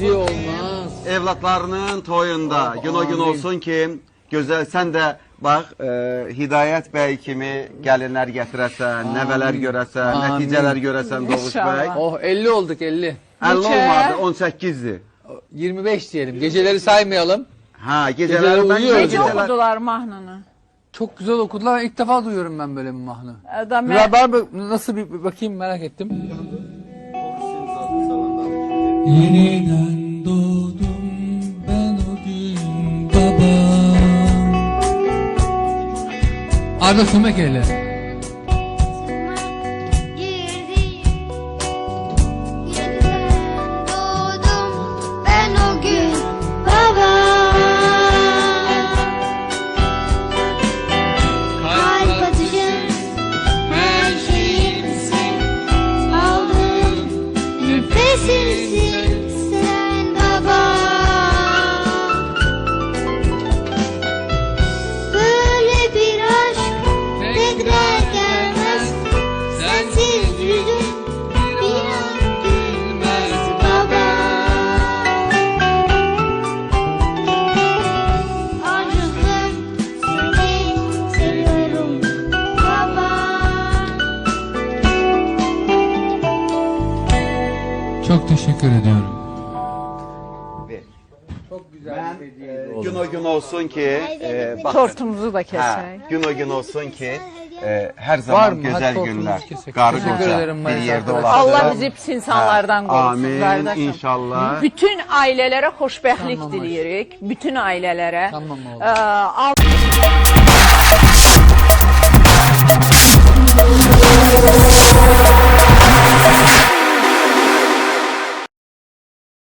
Biri olmaz. evlatlarının toyunda gün o gün olsun ki gözəl sən də bax e, Hidayət bəy kimi gəlinlər gətirəsən, nəvələr görəsən, Amin. nəticələr görəsən Doğuş bəy. İnşallah. Oh 50 olduk 50. 50 Neçə? olmadı, 18-dir. 25 diyelim. Geceleri saymayalım. Ha, Geceler gecələri mən uyuyoruz gecələr oxudular mahnını? Çok güzel okudular. İlk defa duyuyorum ben böyle bir mahnı. Adam Ya ben bir- nasıl bir, bir bakayım merak ettim. Yeniden doğdum ben o gün baba. Arda Sömek tekrar gelmez Sensiz yüzüm bir an gülmez baba Acıdım seni seviyorum baba Çok teşekkür ediyorum. Çok güzel gün o gün olsun ki e, bak, tortumuzu da ha, kesək. gün o gün olsun ki e, her Var zaman mı? güzel günler. ederim bir yerde. Allah bizi pis insanlardan qorusun Amin qardaşım. inşallah. Bütün ailələrə xoşbəxtlik Tamam, diləyirik. Bütün ailələrə. Tamam oğlum. Ee, al-